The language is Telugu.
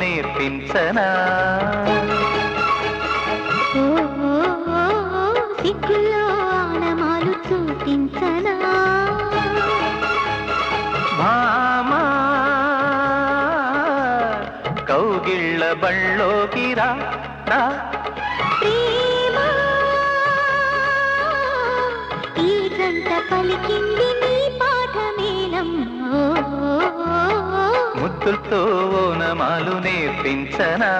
నేర్పించనా? ఆనమాలు చూపించనా? భామా కౌగిళ్ళ బళ్ళోకి రా రా. ప్రేమ ఈ గంట పలికింది ముద్దులతో ఓనమాలు నేర్పించనా?